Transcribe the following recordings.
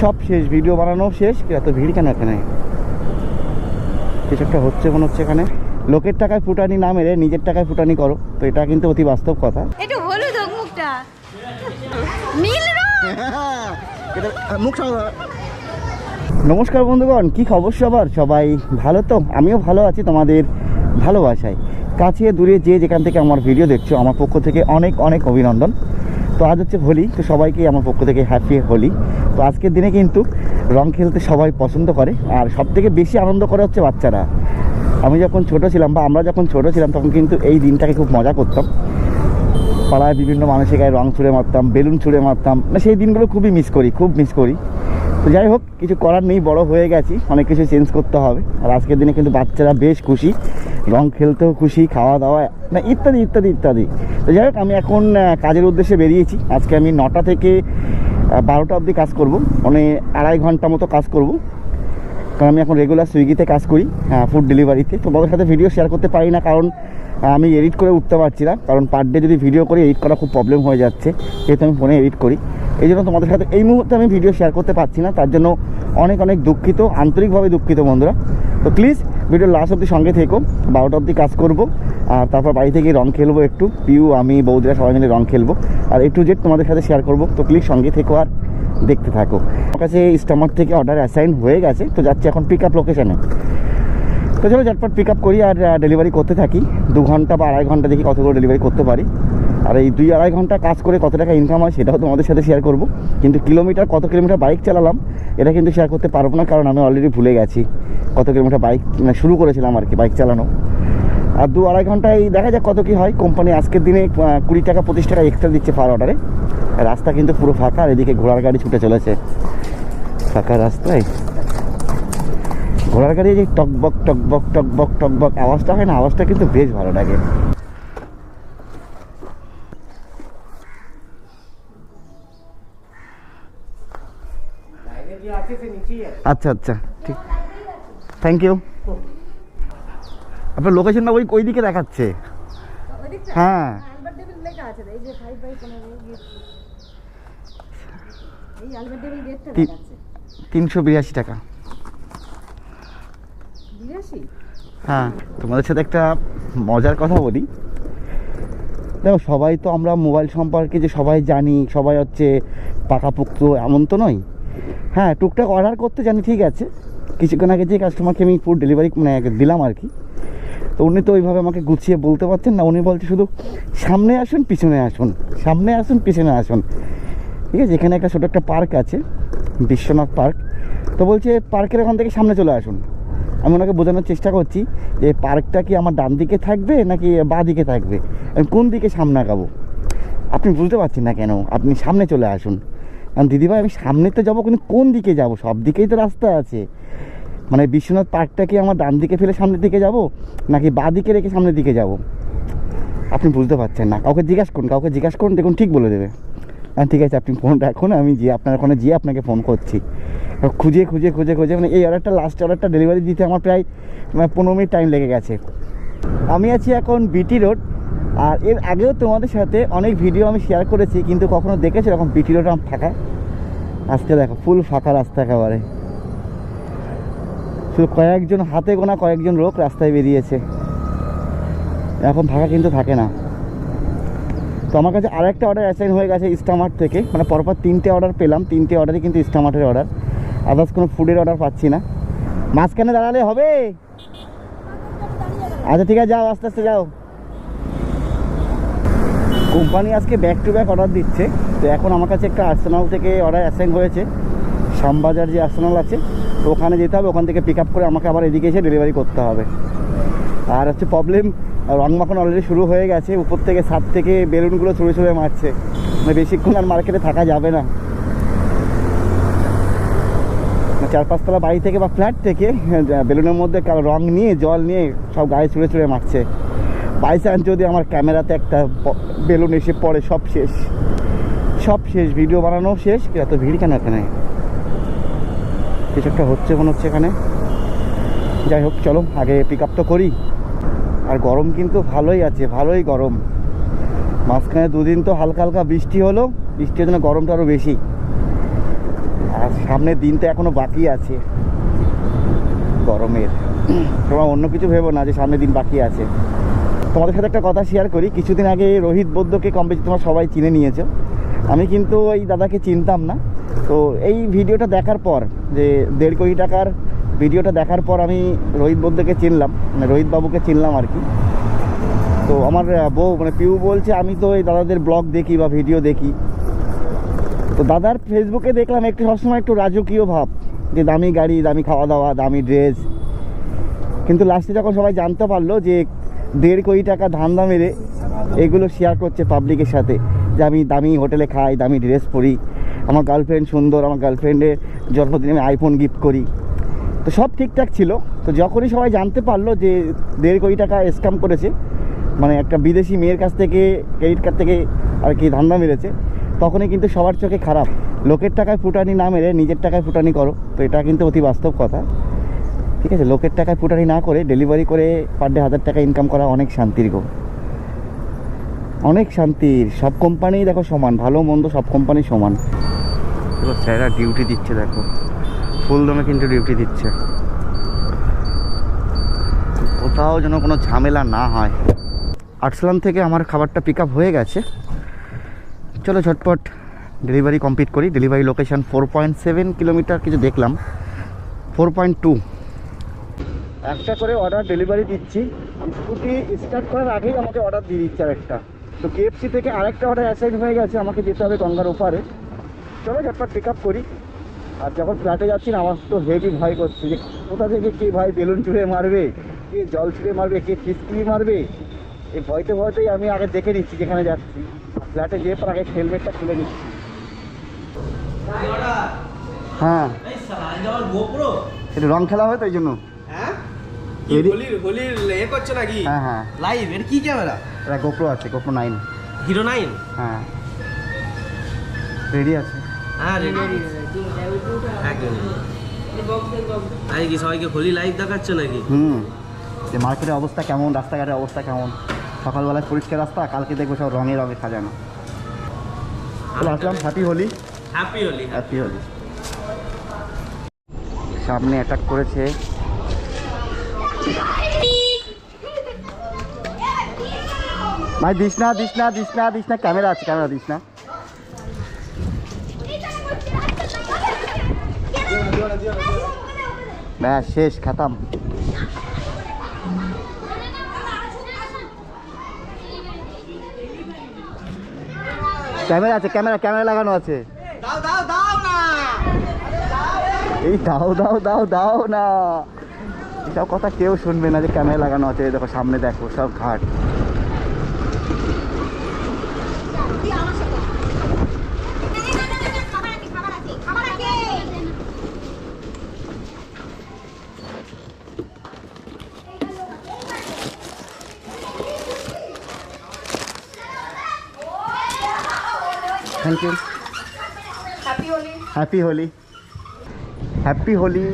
সব শেষ ভিডিও বানানো শেষ এত ভিড় কেন এখানে? কিছু একটা হচ্ছে মনে হচ্ছে এখানে। লোকের টাকায় ফুটানি না মেরে নিজের টাকায় ফুটানি করো তো এটা কিন্তু অতি বাস্তব কথা। একটু হলুদ হোক মুখটা। নীল মুখ নমস্কার বন্ধুগণ কি খবর সবার? সবাই ভালো তো? আমিও ভালো আছি তোমাদের ভালোবাসায়। কাছে দূরে যে যেখান থেকে আমার ভিডিও দেখছ আমার পক্ষ থেকে অনেক অনেক অভিনন্দন। তো আজ হচ্ছে হোলি, তো সবাইকে আমার পক্ষ থেকে হ্যাপি হোলি। তো আজকের দিনে কিন্তু রং খেলতে সবাই পছন্দ করে, আর সব থেকে বেশি আনন্দ করে হচ্ছে বাচ্চারা। আমি যখন ছোট ছিলাম বা আমরা যখন ছোট ছিলাম, তখন কিন্তু এই দিনটাকে খুব মজা করতাম। পাড়ায় বিভিন্ন মানুষের গায়ে রং ছুঁড়ে মারতাম, বেলুন ছুঁড়ে মারতাম না সেই দিনগুলো খুবই মিস করি, খুব মিস করি। তো যাই হোক, কিছু করার নেই, বড় হয়ে গেছি, অনেক কিছু চেঞ্জ করতে হবে। আর আজকের দিনে কিন্তু বাচ্চারা বেশ খুশি, রং খেলতেও খুশি, খাওয়া দাওয়া, না, ইত্যাদি ইত্যাদি ইত্যাদি। তো যাই হোক, আমি এখন কাজের উদ্দেশ্যে বেরিয়েছি। আজকে আমি নটা থেকে বারোটা অবধি কাজ করব মানে আড়াই ঘণ্টা মতো কাজ করব। কারণ আমি এখন রেগুলার সুইগিতে কাজ করি ফুড ডেলিভারিতে তো তোমাদের সাথে ভিডিও শেয়ার করতে পারি না, কারণ আমি এডিট করে উঠতে পারছি না। কারণ পার ডে যদি ভিডিও করে এডিট করা খুব প্রবলেম হয়ে যাচ্ছে। যেহেতু আমি ফোনে এডিট করি। এই জন্য তোমাদের সাথে এই মুহূর্তে আমি ভিডিও শেয়ার করতে পারছি না। তার জন্য অনেক অনেক দুঃখিত, আন্তরিকভাবে দুঃখিত বন্ধুরা। তো প্লিজ ভিডিও লাস্ট অবধি সঙ্গে থেকো। বারোটা অবধি কাজ করব। আর তারপর বাড়ি থেকে রং খেলব একটু। পিউ, আমি, বৌদিরা সবাই মিলে রং খেলব। আর একটু জেড তোমাদের সাথে শেয়ার করব। তো প্লিজ সঙ্গে থেকো আর দেখতে থাকো। আমার কাছে স্টামার থেকে অর্ডার অ্যাসাইন হয়ে গেছে, তো যাচ্ছি এখন পিক আপ লোকেশানে তো চলো ঝটপট পিক আপ করি আর ডেলিভারি করতে থাকি। দু ঘণ্টা বা আড়াই ঘণ্টা দেখি কতগুলো ডেলিভারি করতে পারি। আর এই দুই আড়াই ঘণ্টা কাজ করে কত টাকা ইনকাম হয় সেটাও তোমাদের সাথে শেয়ার করব। কিন্তু কিলোমিটার কত কিলোমিটার বাইক চালালাম, এটা কিন্তু শেয়ার করতে পারব না, কারণ আমি অলরেডি ভুলে গেছি। কত কিলোমিটার বাইক মানে শুরু করেছিলাম আর কি বাইক চালানো। আর দু আড়াই ঘন্টায় দেখা যাক কত কি হয়। কোম্পানি আজকের দিনে কুড়ি টাকা, পঁচিশ টাকা এক্সট্রা দিচ্ছে পার অর্ডারে রাস্তা কিন্তু পুরো ফাঁকা, আর এদিকে ঘোড়ার গাড়ি ছুটে চলেছে। ফাঁকা রাস্তায়। ঘোড়ার গাড়ি যে টকবক টকবক টকবক টকবক, আওয়াজটা হয় না, আওয়াজটা কিন্তু বেশ ভালো লাগে। আচ্ছা আচ্ছা ঠিক। থ্যাংক ইউ আপনার লোকেশনটা ওই ওই দিকে দেখাচ্ছে। হ্যাঁ। আলবার্ট ডেভিল লেখা আছে এই যে 5 বাই 15 এই আলবার্ট ডেভিল গেটটা তি- দেখাচ্ছে। তিনশো বিরাশি টাকা। হ্যাঁ তোমাদের সাথে একটা মজার কথা বলি। দেখো সবাই তো আমরা মোবাইল সম্পর্কে যে সবাই জানি সবাই হচ্ছে পাকাপোক্ত এমন তো নয়। হ্যাঁ টুকটাক অর্ডার করতে জানি ঠিক আছে। কিছুক্ষণ আগে যে কাস্টমারকে আমি ফুড ডেলিভারি মানে দিলাম আর কি তো উনি তো ওইভাবে আমাকে গুছিয়ে বলতে পারছেন না, উনি বলছে শুধু, সামনে আসুন, পিছনে আসুন, সামনে আসুন, পিছনে আসুন। ঠিক আছে, এখানে একটা ছোটো একটা পার্ক আছে, বিশ্বনাথ পার্ক। তো বলছে, পার্কের ওখান থেকে সামনে চলে আসুন। আমি ওনাকে বোঝানোর চেষ্টা করছি যে, পার্কটা কি আমার ডান দিকে থাকবে নাকি বাঁ দিকে থাকবে? আমি কোন দিকে সামনে আগাবো? আপনি বুঝতে পারছেন না কেন, আপনি সামনে চলে আসুন। কারণ দিদিভাই, আমি সামনে তো যাব, কিন্তু কোন দিকে যাব? সব দিকেই তো রাস্তা আছে। মানে বিশ্বনাথ পার্কটা কি আমার ডান দিকে ফেলে সামনের দিকে যাব, নাকি বাঁ দিকে রেখে সামনের দিকে যাব? আপনি বুঝতে পারছেন না। কাউকে জিজ্ঞাসা করুন, কাউকে জিজ্ঞাসা করুন, দেখুন ঠিক বলে দেবে। হ্যাঁ ঠিক আছে, আপনি ফোন রাখুন, আমি যে আপনার ওখানে গিয়ে আপনাকে ফোন করছি। খুঁজে খুঁজে খুঁজে খুঁজে মানে এই অর্ডারটা লাস্ট অর্ডারটা ডেলিভারি দিতে আমার প্রায় মানে পনেরো মিনিট টাইম লেগে গেছে। আমি আছি এখন বিটি রোড আর এর আগেও তোমাদের সাথে অনেক ভিডিও আমি শেয়ার করেছি, কিন্তু কখনো দেখেছি এরকম বিটি রোড আমার ফাঁকা? আজকে দেখো ফুল ফাঁকা রাস্তা একেবারে। শুধু কয়েকজন হাতে গোনা কয়েকজন লোক রাস্তায় বেরিয়েছে। এখন ফাঁকা কিন্তু থাকে না। তো আমার কাছে আরেকটা অর্ডার অ্যাসাইন হয়ে গেছে স্টামার্ট থেকে। মানে পরপর তিনটে অর্ডার পেলাম। তিনটে অর্ডারই কিন্তু স্টামার্টের অর্ডার আদার্স কোনো ফুডের অর্ডার পাচ্ছি না। মাঝখানে দাঁড়ালে হবে? আচ্ছা ঠিক আছে, যাও, আস্তে আস্তে যাও। কোম্পানি আজকে ব্যাক টু ব্যাক অর্ডার দিচ্ছে। তো এখন আমার কাছে একটা আর্সেনাল থেকে অর্ডার অ্যাসাইন হয়েছে। শ্যামবাজার যে আর্সেনাল আছে তো ওখানে যেতে হবে, ওখান থেকে পিক আপ করে আমাকে আবার এদিকে এসে ডেলিভারি করতে হবে। আর হচ্ছে প্রবলেম রং মাখন অলরেডি শুরু হয়ে গেছে, উপর থেকে ছাদ থেকে বেলুনগুলো ছুঁড়ে ছুঁড়ে মারছে। মানে বেশিক্ষণ আর মার্কেটে থাকা যাবে না। চার পাঁচতলা বাড়ি থেকে বা ফ্ল্যাট থেকে বেলুনের মধ্যে রং নিয়ে, জল নিয়ে সব গায়ে ছুঁড়ে ছুঁড়ে মারছে। বাই চান্স যদি আমার ক্যামেরাতে একটা বেলুন এসে পড়ে, সব শেষ। সব শেষ ভিডিও বানানো শেষ, এত ভিড় কেন এখানে? কিছু একটা হচ্ছে মনে হচ্ছে এখানে। যাই হোক, চলো, আগে পিক আপ তো করি। আর গরম কিন্তু ভালোই আছে, ভালোই গরম। মাঝখানে দুদিন তো হালকা হালকা বৃষ্টি হলো, বৃষ্টির জন্য গরমটা আরও বেশি। আর সামনের দিন তো এখনও বাকি আছে। গরমের। তোমরা অন্য কিছু ভেবো না যে সামনের দিন বাকি আছে। তোমাদের সাথে একটা কথা শেয়ার করি, কিছুদিন আগে রোহিত বৌদ্ধকে কম বেশি তোমরা সবাই চিনে নিয়েছো। আমি কিন্তু ওই দাদাকে চিনতাম না। তো এই ভিডিওটা দেখার পর যে দেড় কোটি টাকার ভিডিওটা দেখার পর আমি রোহিত বৈদ্যকে চিনলাম মানে রোহিত বাবুকে চিনলাম আর কি। তো আমার বউ মানে পিউ বলছে, আমি তো এই দাদাদের ব্লগ দেখি বা ভিডিও দেখি। তো দাদার ফেসবুকে দেখলাম একটু, সবসময় একটু রাজকীয় ভাব, যে দামি গাড়ি, দামি খাওয়া দাওয়া দামি ড্রেস। কিন্তু লাস্টে যখন সবাই জানতে পারল যে দেড় কোটি টাকা ধান্দা মেরে এগুলো শেয়ার করছে পাবলিকের সাথে, যে আমি দামি হোটেলে খাই, দামি ড্রেস পরি আমার গার্লফ্রেন্ড সুন্দর, আমার গার্লফ্রেন্ডের জন্মদিনে আমি আইফোন গিফট করি। তো সব ঠিকঠাক ছিল। তো যখনই সবাই জানতে পারল যে দেড় কোটি টাকা স্ক্যাম করেছে মানে একটা বিদেশি মেয়ের কাছ থেকে ক্রেডিট কার্ড থেকে আর কি ধান্দা মেরেছে, তখনই কিন্তু সবার চোখে খারাপ। লোকের টাকায় ফুটানি না মেরে নিজের টাকায় ফুটানি করো। তো এটা কিন্তু অতি বাস্তব কথা। ঠিক আছে? লোকের টাকায় ফুটানি না করে ডেলিভারি করে পার ডে হাজার টাকা ইনকাম করা অনেক শান্তির গো। অনেক শান্তির। সব কোম্পানি দেখো সমান ভালো মন্দ সব কোম্পানি সমান। দেখো স্যারেরা ডিউটি দিচ্ছে, দেখো। ফুল দমে কিন্তু ডিউটি দিচ্ছে। কোথাও যেন কোনো ঝামেলা না হয়। আর্টসলাম থেকে আমার খাবারটা পিক হয়ে গেছে। চলো ঝটপট ডেলিভারি কমপ্লিট করি। Delivery location four point seven kilometre কিছু দেখলাম। ফোর পয়েন্ট টু একটা করে অর্ডার ডেলিভারি দিচ্ছি। স্কুটি স্টার্ট করার আগেই আমাকে অর্ডার দিয়ে দিচ্ছে আরেকটা। তো কেএফসি থেকে আরেকটা অর্ডার অ্যাসাইন হয়ে গেছে। আমাকে যেতে হবে গঙ্গার ওপারে। চলো ঝটপট পিক আপ করি। আর যখন ফ্ল্যাটে যাচ্ছি না আমার তো হেভি ভয় করছে যে কোথা থেকে কে ভাই বেলুন ছুঁড়ে মারবে কে জল ছুঁড়ে মারবে কে ফিসকিরি মারবে? এই ভয়তে ভয়তেই আমি আগে দেখে নিচ্ছি যেখানে যাচ্ছি। ফ্ল্যাটে যেয়ে পর আগে হেলমেটটা খুলে নিচ্ছি। হ্যাঁ। এটা রং খেলা হয় তো এই জন্য? হ্যাঁ? হ্যাঁ হ্যাঁ। লাইভ এর কি ক্যামেরা এটা গোপ্রো আছে গোপ্রো নাইন হিরো নাইন হ্যাঁ। রেডি আছে। হ্যাঁ একদম কি সবাইকে হোলি লাইভ দেখাচ্ছ নাকি? হুম। যে মার্কেটের অবস্থা কেমন রাস্তাঘাটের অবস্থা কেমন? সকালবেলায় পরিষ্কার রাস্তা কালকে দেখব সব রঙে রঙে সাজানো। চলো আসলাম happy Holi. Happy Holi happy Holi. সামনে অ্যাটাক করেছে। ভাই দিস না দিস না দিস না দিস না ক্যামেরা আছে ক্যামেরা দিস না। ব্যাস শেষ, খাতাম। ক্যামেরা আছে, ক্যামেরা ক্যামেরা লাগানো আছে। এই দাও দাও দাও দাও না। এসব কথা কেউ শুনবে না যে ক্যামেরা লাগানো আছে দেখো সামনে দেখো, সব ঘাট খাবার আছে খাবার আছে খাবার আছে thank you happy Holi happy Holi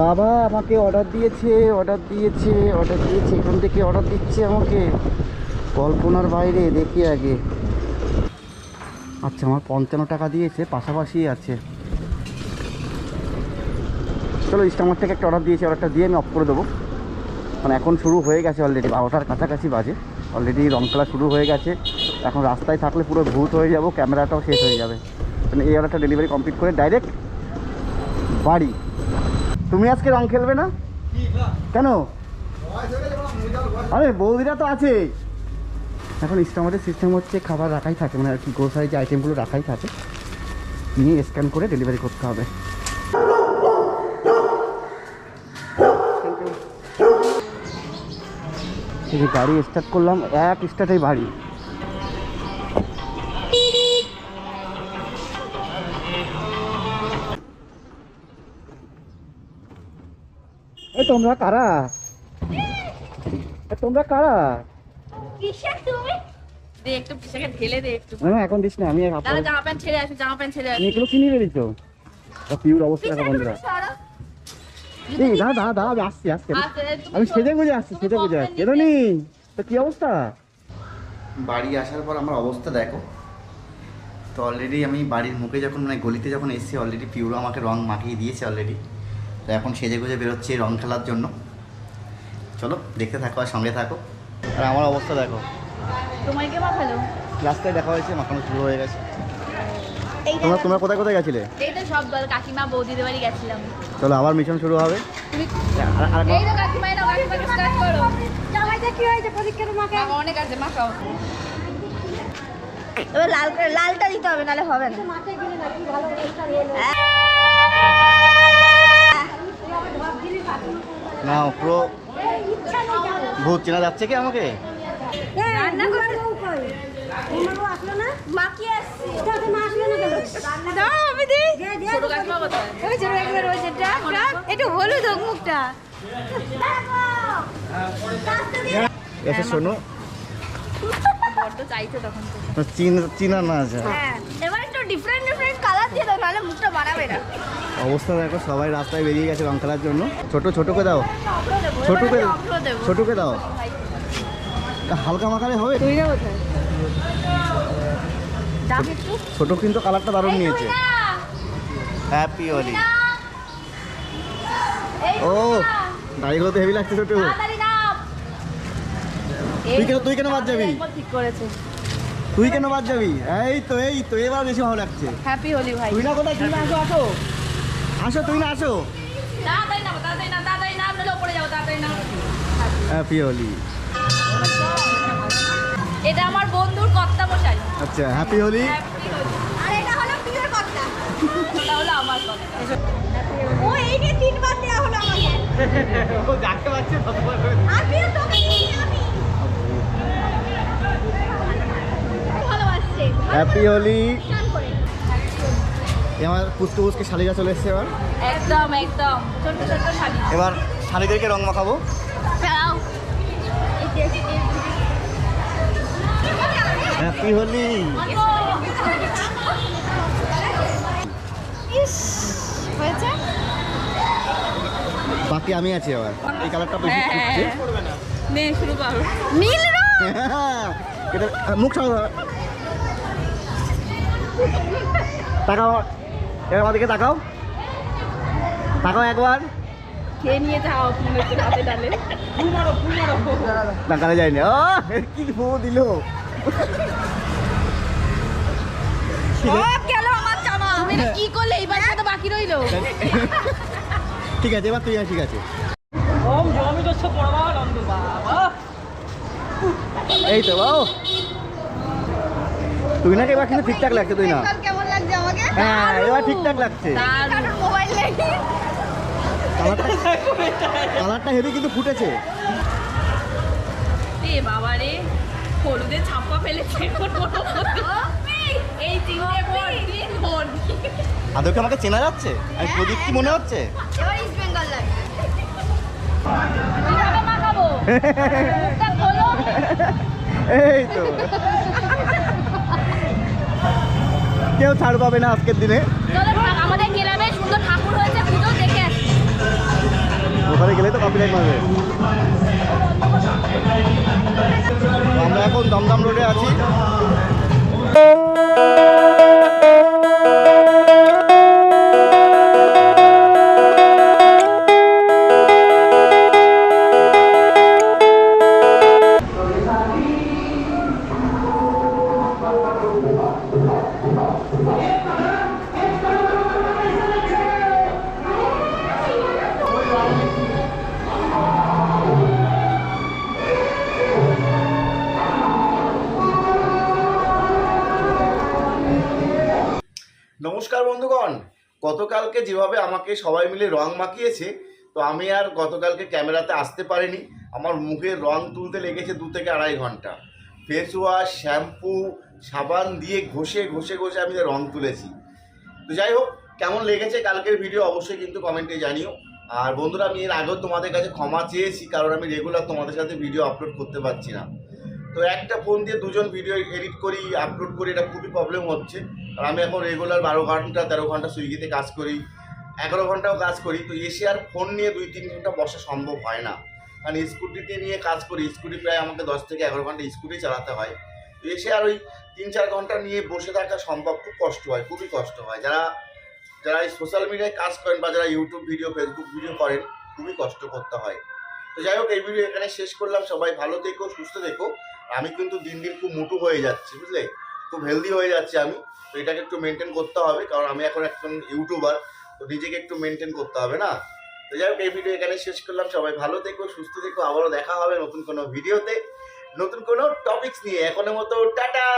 বাবা আমাকে অর্ডার দিয়েছে অর্ডার দিয়েছে অর্ডার দিয়েছে। এখান থেকে অর্ডার দিচ্ছে আমাকে। কল্পনার বাইরে দেখি আগে। আচ্ছা আমার পঞ্চান্ন টাকা দিয়েছে পাশাপাশি আছে। চলো ইস্টামার থেকে একটা অর্ডার দিয়েছে অর্ডারটা দিয়ে আমি অফ করে দেবো। মানে এখন শুরু হয়ে গেছে অলরেডি বারোটার কাছাকাছি বাজে। অলরেডি রং খেলা শুরু হয়ে গেছে। এখন রাস্তায় থাকলে পুরো ভূত হয়ে যাব, ক্যামেরাটাও শেষ হয়ে যাবে। মানে এই অর্ডারটা ডেলিভারি কমপ্লিট করে ডাইরেক্ট বাড়ি। তুমি আজকে রং খেলবে না? কেন? আরে বৌদিরা তো আছে। এখন ইস্টামারের সিস্টেম হচ্ছে খাবার রাখাই থাকে মানে আর কি গ্রোসারি যে আইটেমগুলো রাখাই থাকে, নিয়ে স্ক্যান করে ডেলিভারি করতে হবে এই যে গাড়ি স্টার্ট করলাম এক স্টার্টেই বাড়ি এই তোমরা কারা? তোমরা কারা? এখন দিস না আমি জামা প্যান্ট ছেড়ে আসো জামা প্যান্ট ছেড়ে আসো। এগুলো কিনে তো। পিউর অবস্থা বন্ধুরা। এই দাঁড়া দাঁড়া দাঁড়া আমি আসছি আসছি আমি সেজে গুজে আসছি সেজে গুজে আসছি। এলো নি তো কি অবস্থা? বাড়ি আসার পর আমার অবস্থা দেখো। তো অলরেডি আমি বাড়ির মুখে যখন মানে গলিতে যখন এসেছি অলরেডি পিউরো আমাকে রং মাখিয়ে দিয়েছে অলরেডি তো এখন সেজে গুজে বেরোচ্ছে রং খেলার জন্য। চলো দেখতে থাকো আর সঙ্গে থাকো। আর আমার অবস্থা দেখো। তোমায় কে মাখালো? রাস্তায় দেখা হয়েছে মাখানো শুরু হয়ে গেছে। তোমরা তোমরা কোথায় কোথায় গেছিলে? এই তো সব দল কাকিমা বৌদিদের বাড়ি গেছিলাম। চলো আবার মিশন শুরু হবে। তুমি এই তো কাকিমা এলো কাকিমাকে স্টার্ট করো। জামাইটা কি হয়েছে পরীক্ষার মাকে অনেক আছে মাখাও। এবার লাল করে লালটা দিতে হবে নালে হবে না। না পুরো ভূত চেনা যাচ্ছে কি আমাকে? রান্না করতে মাখিয়ে আসছি? দাও আমি দিই। ছোট কাকিমা কোথায় ওই ছোট কাকিমা রয়েছে ট্রাক ট্রাক একটু হলুদ হোক মুখটা। এসে শোনো। বড্ড চাইছে তখন তো। চিনা চিনা না আছে হ্যাঁ এবার একটু ডিফারেন্ট ডিফারেন্ট কালার দিয়ে দাও নাহলে মুখটা বানাবে না। অবস্থা দেখো সবাই রাস্তায় বেরিয়ে গেছে রং খেলার জন্য। ছোট ছোটকে দাও। ছোটকে ছোটকে দাও। হালকা মাখালে হবে? তুই না কোথায়? ডাক একটু ছোট কিন্তু কালারটা দারুণ নিয়েছে। হ্যাপি হোলি ও দাড়িগুলো তো হেভি লাগছে ছোট। তুই কেন তুই কেন বাদ যাবি? ঠিক করেছে। তুই কেন বাদ যাবি? এই তো এই তো এবার বেশি ভালো লাগছে। হ্যাপি হোলি ভাই। তুই না কোথায় তুই না আসো আসো। আসো তুই না আসো। তাড়াতাড়ি না তাড়াতাড়ি না তাড়াতাড়ি না আমরা উপরে যাব তাড়াতাড়ি না হ্যাপি হোলি এটা আমার বন্ধুর কর্তা মশাই আচ্ছা হ্যাপি হোলি হ্যাপি আর এটা হলো প্রিয়র কর্তা এটা হলো আমার কর্তা ও এই যে তিনবার দেওয়া হলো আমাকে। ও যাকে পাচ্ছে আমি তোকে আমি ভালোবাসছে। হ্যাপি হোলি এবার পুষ্কে পুষ্কে শালিকা চলে এসছে এবার। একদম একদম। ছোট্ট ছোট্ট শাড়ি এবার শালিদেরকে রং মাখাবো। হ্যাপি হোলি? ইস বাকি আমি আছি এবার এই কালারটা বেশি ফুটছে নে শুরু করো। নীল রং! এটা মুখ সামনে তাকাও। এবার আমাদেরকে তাকাও। তাকাও একবার। খেয়ে নিয়ে যাও হচ্ছে হাতে ডালে। তাকানো যায়নি। ও কি ফু দিল। সব গেল আমার জামা। তুমি কি করলে? এইবার তো বাকি রইল। ঠিক আছে এবার তুই ঠিক আছে। এই তো বাও তুই না এবার কিন্তু ঠিকঠাক লাগছে তুই না? কেমন লাগছে আমাকে? হ্যাঁ এবার ঠিকঠাক লাগছে। কারণ মোবাইল নেই। কালারটা কালারটা হেভি কিন্তু ফুটেছে। এ বাবা রে হলুদের ছাপা ফেলেছে। এই তিনটে বোন আদৌকে আমাকে চেনা যাচ্ছে? আমি প্রদীপ কি মনে হচ্ছে? এবার ইস্ট বেঙ্গল লাগে কীভাবে মাখাবো? মুখটা খোলো এই তো। কেউ ছাড় পাবে না আজকের দিনে। আমাদের গ্রামে সুন্দর ঠাকুর হয়েছে পুজো দেখে ওখানে গেলে তো কপিরাইট মারবে। আমরা এখন দমদম রোডে আছি। গতকালকে যেভাবে আমাকে সবাই মিলে রং মাখিয়েছে, তো আমি আর গতকালকে ক্যামেরাতে আসতে পারিনি। আমার মুখে রং তুলতে লেগেছে দু থেকে আড়াই ঘণ্টা। ফেস ওয়াশ শ্যাম্পু সাবান দিয়ে ঘষে ঘষে ঘষে আমি রং তুলেছি। তো যাই হোক, কেমন লেগেছে কালকের ভিডিও অবশ্যই কিন্তু কমেন্টে জানিও। আর বন্ধুরা, আমি এর আগেও তোমাদের কাছে ক্ষমা চেয়েছি, কারণ আমি রেগুলার তোমাদের সাথে ভিডিও আপলোড করতে পারছি না। তো একটা ফোন দিয়ে দুজন ভিডিও এডিট করি আপলোড করি, এটা খুবই প্রবলেম হচ্ছে। আর আমি এখন রেগুলার বারো ঘণ্টা, তেরো ঘণ্টা সুইগিতে কাজ করি, এগারো ঘন্টাও কাজ করি, তো এসে আর ফোন নিয়ে দুই, তিন ঘণ্টা বসা সম্ভব হয় না। কারণ স্কুটিতে নিয়ে কাজ করি স্কুটি প্রায় আমাকে দশ থেকে এগারো ঘণ্টা স্কুটি চালাতে হয়। তো এসে আর ওই তিন, চার ঘণ্টা নিয়ে বসে থাকা সম্ভব, খুব কষ্ট হয়, খুবই কষ্ট হয়। যারা যারা এই সোশ্যাল মিডিয়ায় কাজ করেন বা যারা ইউটিউব ভিডিও ফেসবুক ভিডিও করেন, খুবই কষ্ট করতে হয়। তো যাই হোক, এই ভিডিও এখানে শেষ করলাম। সবাই ভালো থেকো, সুস্থ থেকো। আমি কিন্তু দিন দিন খুব মোটু হয়ে যাচ্ছি, বুঝলে? খুব হেলদি হয়ে যাচ্ছি আমি। তো এটাকে একটু মেনটেন করতে হবে, কারণ আমি এখন একজন ইউটিউবার তো নিজেকে একটু মেনটেন করতে হবে না? তো যাই হোক, এই ভিডিও এখানে শেষ করলাম। সবাই ভালো থেকো, সুস্থ থেকো, আবারও দেখা হবে নতুন কোনো ভিডিওতে নতুন কোনো টপিকস নিয়ে। এখনের মতো টাটা!